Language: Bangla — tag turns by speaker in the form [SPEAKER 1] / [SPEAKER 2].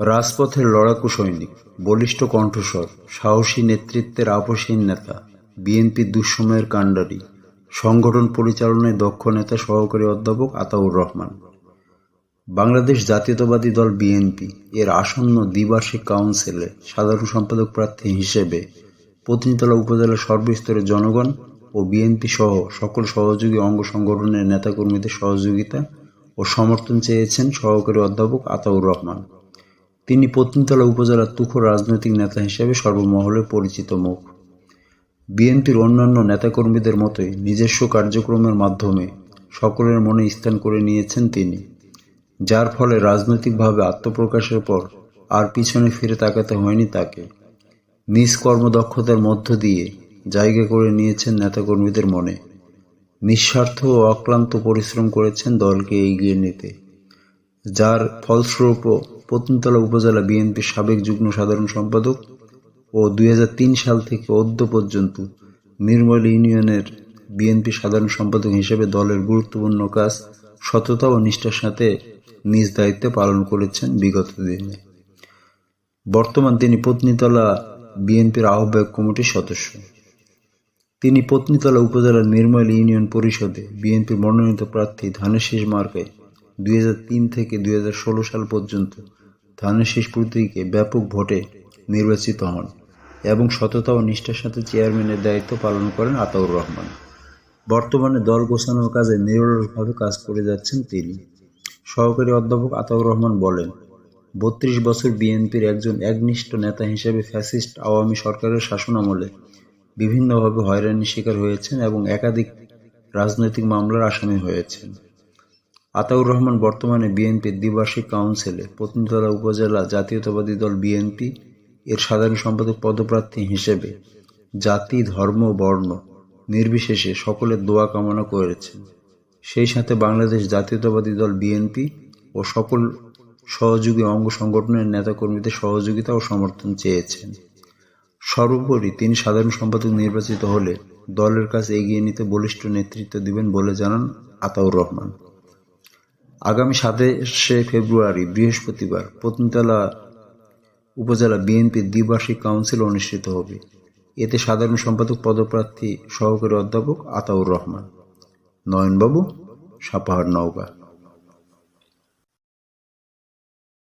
[SPEAKER 1] রাজপথের লড়াকু সৈনিক, বলিষ্ঠ কণ্ঠস্বর, সাহসী নেতৃত্বের আপসহীন নেতা বিএনপির দুঃসময়ের কাণ্ডারি, সংগঠন পরিচালনায় দক্ষ নেতা সহকারী অধ্যাপক আতাউর রহমান। বাংলাদেশ জাতীয়তাবাদী দল বিএনপি এর আসন্ন দ্বিবার্ষিক কাউন্সিলে সাধারণ সম্পাদক প্রার্থী হিসেবে পত্নীতলা উপজেলার সর্বস্তরের জনগণ ও বিএনপি সহ সকল সহযোগী অঙ্গ সংগঠনের নেতাকর্মীদের সহযোগিতা ও সমর্থন চেয়েছেন সহকারী অধ্যাপক আতাউর রহমান। তিনি পত্নীতলা উপজেলার তুখোর রাজনৈতিক নেতা হিসেবে সর্বমহলে পরিচিত মুখ। বিএনপির অন্যান্য নেতাকর্মীদের মতোই নিজস্ব কার্যক্রমের মাধ্যমে সকলের মনে স্থান করে নিয়েছেন তিনি, যার ফলে রাজনৈতিকভাবে আত্মপ্রকাশের পর আর পিছনে ফিরে তাকাতে হয়নি তাকে। নিজ কর্মদক্ষতার মধ্য দিয়ে জায়গা করে নিয়েছেন নেতাকর্মীদের মনে। নিঃস্বার্থ ও অক্লান্ত পরিশ্রম করেছেন দলকে এগিয়ে নিতে, যার ফলস্বরূপ পত্নীতলা উপজেলা বিএনপির সাবেক যুগ্ম সাধারণ সম্পাদক ও দুই হাজার তিন সাল থেকে অদ্য পর্যন্ত নির্মল ইউনিয়নের বিএনপি সাধারণ সম্পাদক হিসেবে দলের গুরুত্বপূর্ণ কাজ, সততা ও নিষ্ঠার সাথে নিজ দায়িত্বে পালন করেছেন বিগত দিনে। বর্তমান তিনি পত্নীতলা বিএনপির আহ্বায়ক কমিটির সদস্য। তিনি পত্নীতলা উপজেলার নির্মল ইউনিয়ন পরিষদে বিএনপির মনোনীত প্রার্থী ধানের শীষ মার্কায় দুই থেকে দুই হাজার ষোলো সাল পর্যন্ত ধানের প্রতীকে ব্যাপক ভোটে নির্বাচিত হন এবং সততা ও নিষ্ঠার সাথে চেয়ারম্যানের দায়িত্ব পালন করেন আতাউর রহমান। বর্তমানে দল গোছানোর কাজে নিরলসভাবে কাজ করে যাচ্ছেন তিনি। সহকারী অধ্যাপক আতাউর রহমান বলেন, বত্রিশ বছর বিএনপির একজন একনিষ্ঠ নেতা হিসেবে ফ্যাসিস্ট আওয়ামী সরকারের শাসনামলে বিভিন্নভাবে হয়রানির শিকার হয়েছেন এবং একাধিক রাজনৈতিক মামলার আসামি হয়েছেন। আতাউর রহমান বর্তমানে বিএনপির দ্বিবার্ষিক কাউন্সিলে পত্নীতলা উপজেলা জাতীয়তাবাদী দল বিএনপি এর সাধারণ সম্পাদক পদপ্রার্থী হিসেবে জাতি, ধর্ম, বর্ণ নির্বিশেষে সকলের দোয়া কামনা করেছেন। সেই সাথে বাংলাদেশ জাতীয়তাবাদী দল বিএনপি ও সকল সহযোগী অঙ্গ সংগঠনের নেতাকর্মীদের সহযোগিতা ও সমর্থন চেয়েছেন। সর্বোপরি তিনি সাধারণ সম্পাদক নির্বাচিত হলে দলের কাছে এগিয়ে নিতে বলিষ্ঠ নেতৃত্ব দিবেন বলে জানান আতাউর রহমান। আগামী সাতাশে ফেব্রুয়ারি, বৃহস্পতিবার পত্নীতলা উপজেলা বিএনপির দ্বিবার্ষিক কাউন্সিল অনুষ্ঠিত হবে। এতে সাধারণ সম্পাদক, পদপ্রার্থী সহকারী অধ্যাপক আতাউর রহমান, নয়নবাবু, সাপাহার নওগাঁ।